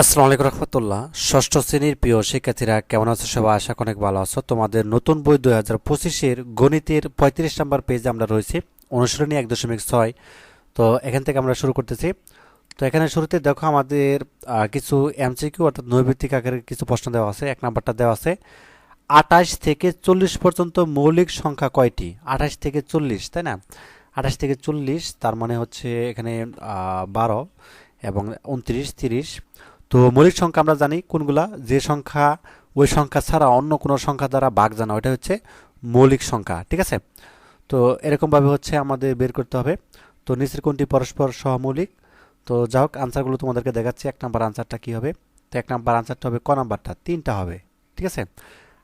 আসসালামু আলাইকুম রহমতুল্লাহ। ষষ্ঠ শ্রেণির প্রিয় শিক্ষার্থীরা, কেমন আছো সবাই? আশা অনেক ভালো আছো। তোমাদের নতুন বই দুই হাজার পঁচিশের গণিতের পঁয়ত্রিশ নম্বর পেজে আমরা রয়েছি অনুসরণী এক দশমিক ছয়। তো এখান থেকে আমরা শুরু করতেছি। তো এখানে শুরুতে দেখো আমাদের কিছু এমসিকিউ অর্থাৎ নৈবিত্তিক আকারের কিছু প্রশ্ন দেওয়া আছে। এক নাম্বারটা দেওয়া আছে, আঠাশ থেকে চল্লিশ পর্যন্ত মৌলিক সংখ্যা কয়টি? আঠাশ থেকে চল্লিশ, তাই না? আঠাশ থেকে চল্লিশ, তার মানে হচ্ছে এখানে বারো এবং উনত্রিশ, তিরিশ। তো মৌলিক সংখ্যা আমরা জানি কোনগুলা? যে সংখ্যা, ওই সংখ্যা ছাড়া অন্য কোনো সংখ্যা দ্বারা ভাগ জানা, ওইটা হচ্ছে মৌলিক সংখ্যা, ঠিক আছে? তো এরকমভাবে হচ্ছে আমাদের বের করতে হবে। তো নিচের কোনটি পরস্পর সহমৌলিক তো যা হোক, আনসারগুলো তোমাদেরকে দেখাচ্ছি, এক নাম্বার আনসারটা কী হবে? তো এক নাম্বার আনসারটা হবে ক নাম্বারটা? তিনটা হবে, ঠিক আছে?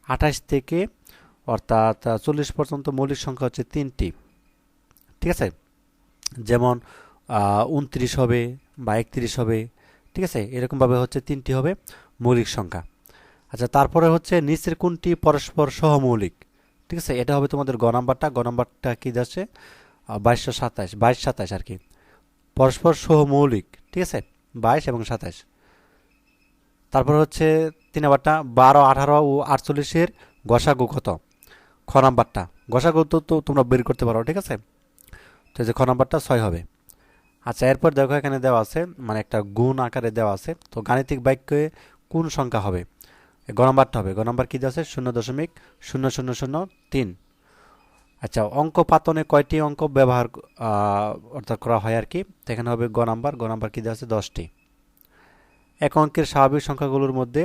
আঠাশ থেকে, অর্থাৎ চল্লিশ পর্যন্ত মৌলিক সংখ্যা হচ্ছে তিনটি, ঠিক আছে? যেমন উনত্রিশ হবে বা একত্রিশ হবে ঠিক আছে? এরকমভাবে হচ্ছে তিনটি হবে মৌলিক সংখ্যা। আচ্ছা তারপরে হচ্ছে নিচের কোনটি পরস্পর সহমৌলিক? ঠিক আছে? এটা হবে তোমাদের গ নাম্বারটা। গ নাম্বারটা কী যাচ্ছে? বাইশশো সাতাশ। বাইশ সাতাশ আর কি। পরস্পর সহমৌলিক। ঠিক আছে? বাইশ এবং সাতাশ। তারপর হচ্ছে তিন নাম্বারটা, বারো, আঠারো ও আটচল্লিশের গসাগু কত? খ নাম্বারটা। গসাগু তো তোমরা বের করতে পারো, ঠিক আছে? তো যে খ নাম্বারটা ছয় হবে। আচ্ছা এরপর দেখো এখানে দেওয়া আছে মানে একটা গুণ আকারে দেওয়া আছে। তো গাণিতিক বাক্যে কোন সংখ্যা হবে? গ নাম্বারটা হবে। গ নাম্বার কী দেওয়া আছে? শূন্য দশমিক শূন্য শূন্য শূন্য তিন। আচ্ছা অঙ্ক পাতনে কয়টি অঙ্ক ব্যবহার অর্থাৎ করা হয় আর কি? এখানে হবে গ নাম্বার। গ নাম্বার কী দেওয়া আছে? দশটি। এক অঙ্কের স্বাভাবিক সংখ্যাগুলোর মধ্যে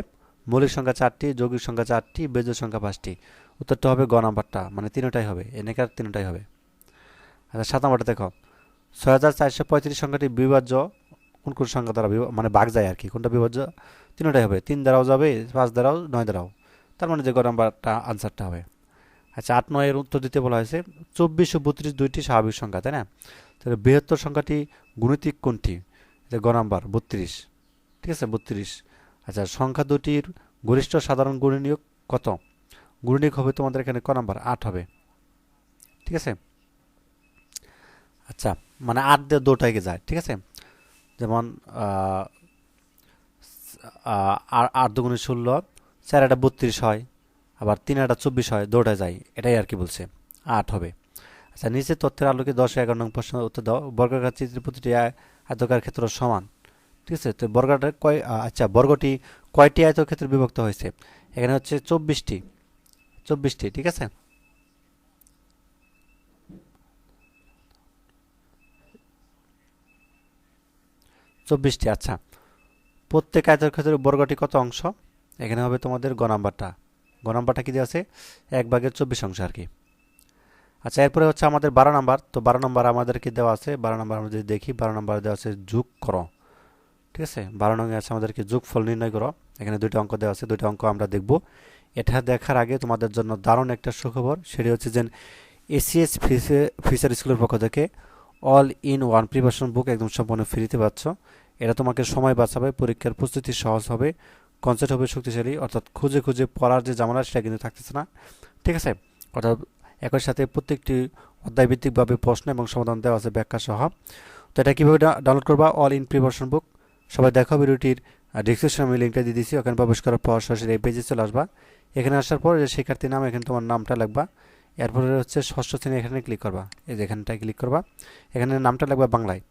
মৌলিক সংখ্যা চারটি, যৌগিক সংখ্যা চারটি বেজোড় সংখ্যা পাঁচটি। উত্তরটা হবে গ নাম্বারটা। মানে তিনটাই হবে। এনেকার তিনটাই হবে? আচ্ছা সাত নাম্বারটা দেখো। ছয় হাজার চারশো পঁয়ত্রিশ সংখ্যাটি বিভাজ্য। কোন কোন সংখ্যা দ্বারা মানে ভাগ যায় আর কি, কোনটা বিভাজ্য? তিনটাই হবে। তিন দ্বারাও যাবে, পাঁচ দ্বারাও, নয় দ্বারাও। তার মানে যে গ নাম্বারটা, আনসারটা হবে। আচ্ছা আট নয়ের উত্তর দিতে বলা হয়েছে, চব্বিশ ও বত্রিশ দুইটি স্বাভাবিক সংখ্যা, তাই না? তাহলে বৃহত্তর সংখ্যাটি গুণিতিক কোনটি? যে গ নাম্বার, বত্রিশ। ঠিক আছে, বত্রিশ। আচ্ছা সংখ্যা দুটির গরিষ্ঠ সাধারণ গুণনীয়ক কত? গুণনীয়ক হবে তোমাদের এখানে ক নাম্বার? আট হবে। ঠিক আছে? আচ্ছা মানে আট দিয়ে দুটাইকে যায়, ঠিক আছে? যেমন আট দুগুণে ষোলো, চার একটা বত্রিশ হয়, আবার তিন একটা চব্বিশ হয় দৌড়া যায়। এটাই আর কি বলছে, আট হবে। আচ্ছা নিচে তথ্যের আলোকে দশ এগারো নং প্রশ্ন উত্তর দাও। বর্গাকার চিত্রের প্রতিটি আয়- আয়তকার ক্ষেত্র সমান, ঠিক আছে? তো বর্গটা কয় আচ্ছা বর্গটি কয়টি আয়তক্ষেত্রে বিভক্ত হয়েছে? এখানে হচ্ছে চব্বিশটি চব্বিশটি, ঠিক আছে? চব্বিশটি। আচ্ছা প্রত্যেক আয়তক্ষেত্রের বর্গটি কত অংশ? এখানে হবে তোমাদের গ নাম্বারটা। গ নাম্বারটা কি দেওয়া আছে? এক ভাগের চব্বিশ অংশ আর কি। আচ্ছা এরপরে হচ্ছে আমাদের বারো নাম্বার। তো বারো নাম্বার আমাদেরকে দেওয়া আছে। বারো নাম্বার আমরা যদি দেখি, বারো নাম্বার দেওয়া আছে যোগ করো। ঠিক আছে? বারো নঙ্গে আছে আমাদেরকে যোগফল নির্ণয় করো। এখানে দুইটা অঙ্ক দেওয়া আছে। দুইটা অঙ্ক আমরা দেখব। এটা দেখার আগে তোমাদের জন্য দারুণ একটা সুখবর। সেটি হচ্ছে যে এসিএস ফিচার স্কুলের পক্ষ থেকে all in one preparation book একদম সম্পূর্ণ ফ্রিতে পাচ্ছ। এটা তোমাকে সময় বাঁচাবে, পরীক্ষার প্রস্তুতি সহজ হবে কনসেপ্ট হবে শক্তিশালী, অর্থাৎ খুঁজে খুঁজে পড়ার যে জামানা সেটা কিন্তু থাকতেছে না। ঠিক আছে? অর্থাৎ একই সাথে প্রত্যেকটি অধ্যায়ভিত্তিকভাবে প্রশ্ন এবং সমাধান দেওয়া আছে ব্যাখ্যা সহ। তো এটা কীভাবে ডাউনলোড করবা? অল ইন প্রিপারেশন বুক সবাই দেখো ভিডিওটির ডিসক্রিপশনে আমি লিঙ্কটা দিয়ে দিচ্ছি ওখানে প্রবেশ করার পর সরাসরি এই পেজে চলে আসবা। এখানে আসার পর যে শিক্ষার্থীর নাম, এখানে তোমার নামটা লিখবা এরপরে হচ্ছে ষষ্ঠ শ্রেণি এখানে ক্লিক করবা। এই যে এখানটায় ক্লিক করবা। এখানে নামটা লিখবা বাংলায়।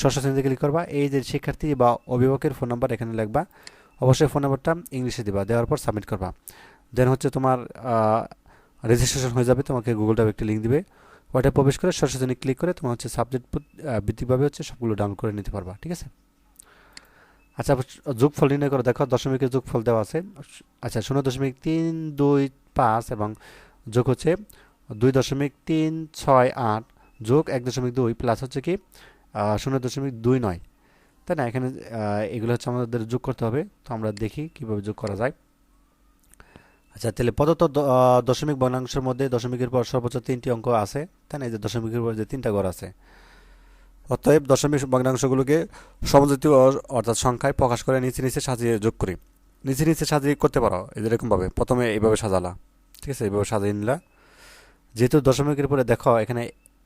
ষষ্ঠ শ্রেণীতে ক্লিক করবা। এই যে শিক্ষার্থী বা অভিভাবকের ফোন নাম্বার এখানে লিখবা। অবশ্যই ফোন নাম্বারটা ইংলিশে দিবা। দেওয়ার পর সাবমিট করবা। দেন হচ্ছে তোমার রেজিস্ট্রেশন হয়ে যাবে। তোমাকে গুগল ড্রাইভ একটি লিঙ্ক দিবে। ওইটা প্রবেশ করে ষষ্ঠ শ্রেণি ক্লিক করে তোমার হচ্ছে সাবজেক্ট ভিত্তিকভাবে হচ্ছে সবগুলো ডাউনলোড করে নিতে পারবা। ঠিক আছে? আচ্ছা যোগফল নির্ণয় করে। দেখো, দশমিকের যোগফল দেওয়া আছে। আচ্ছা শূন্য দশমিক তিন দুই পাঁচ এবং যোগ হচ্ছে দুই দশমিক তিন ছয় আট যোগ এক দশমিক দুই প্লাস হচ্ছে কি শূন্য দশমিক দুই নয়। তাই না? এখানে এগুলো হচ্ছে আমাদের যোগ করতে হবে। তো আমরা দেখি কীভাবে যোগ করা যায়। আচ্ছা তাহলে প্রদত্ত দশমিক ভগ্নাংশের মধ্যে দশমিকের পর সর্বোচ্চ তিনটি অঙ্ক আছে। তাই না? এই যে দশমিকের পর যে তিনটা ঘর আছে। অতএব দশমিক ভগ্নাংশগুলোকে সমজাতীয় অর্থাৎ সংখ্যায় প্রকাশ করে নিচে নিচে সাজিয়ে যোগ করি। নিচে নিচে সাজিয়ে করতে পারো এরকমভাবে। প্রথমে এইভাবে সাজালা। ঠিক আছে? এইভাবে সাজিয়ে নিলা। যেহেতু দশমিকের পরে দেখো, এখানে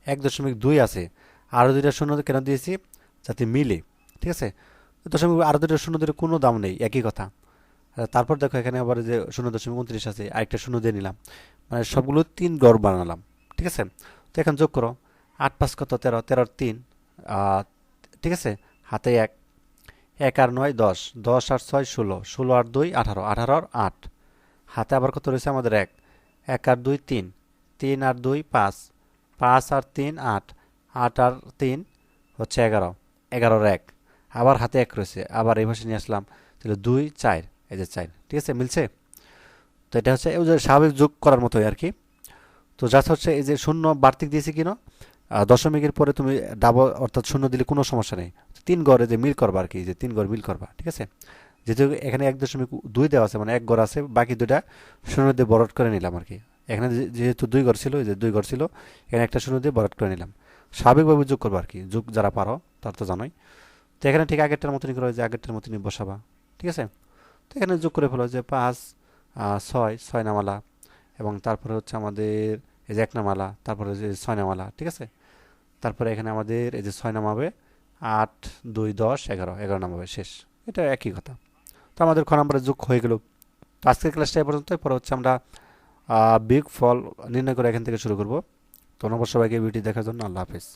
এক দশমিক দুই আছে আরও দুইটা শূন্য কেন দিয়েছি? যাতে মিলে, ঠিক আছে? দশমিক আরও দুইটা শূন্য দিলে কোনো দাম নেই, একই কথা। তারপর দেখো, এখানে আবার যে শূন্য দশমিক উনত্রিশ আছে, আরেকটা শূন্য দিয়ে নিলাম। মানে সবগুলো তিন গড় বানালাম, ঠিক আছে? তো এখন যোগ করো, আট পাঁচ কত তেরো? তেরোর তিন ঠিক আছে? হাতে এক এক আর নয়, দশ। দশ আর ছয়, ষোলো। ষোলো আর দুই, আঠারো। আঠারো আর আট। হাতে আবার কত রয়েছে? আমাদের এক। এক আর দুই, তিন। তিন আর দুই পাঁচ। পাঁচ আর তিন আট। আট আর তিন হচ্ছে এগারো। এগারোর এক। আবার হাতে এক রয়েছে। আবার এই ভাষা নিয়ে আসলাম তাহলে দুই, চার। এই যে চার। ঠিক আছে? মিলছে? তো এটা হচ্ছে যে স্বাভাবিক যোগ করার মতোই আর কি। তো জাস্ট হচ্ছে এই যে শূন্য বাড়তি দিয়েছি কিনা? দশমিকের পরে তুমি ডাবল অর্থাৎ শূন্য দিলে কোনো সমস্যা নেই। তিন গড়ে যে মিল করবা আর কি। যে তিন গড় মিল করবা। ঠিক আছে? যেহেতু এখানে এক দশমিক দুই দেওয়া আছে মানে এক গড় আছে, বাকি দুইটা শূন্য দিয়ে বরট করে নিলাম আর কি। এখানে যেহেতু দুই ঘর ছিল, এই যে দুই ঘর ছিল, এখানে একটা শূন্য দিয়ে বরট করে নিলাম। স্বাভাবিকভাবে যোগ করব আর কি, যোগ যারা পারো, তার তো জানোই। তো এখানে ঠিক আগেরটার মতনই করো যে আগেরটার মতনই বসাবা, ঠিক আছে? তো এখানে যোগ করে ফেলো যে পাঁচ ছয় ছয় নামালা, এবং তারপরে হচ্ছে আমাদের এই যে এক নামালা, তারপরে যে ছয় নামালা, ঠিক আছে? তারপরে এখানে আমাদের এই যে ছয় নামাবে, আট, দুই, দশ, এগারো এগারো নামাবে, শেষ। এটা একই কথা। তো আমাদের খ নম্বরে যোগ হয়ে গেল। আজকের ক্লাসটা এ পর্যন্ত পরে হচ্ছে আমরা বিগ ফল নির্ণয় করে এখান থেকে শুরু করব। ধন্যবাদ সবাইকে ভিডিও দেখার জন্য। আল্লাহ হাফেজ।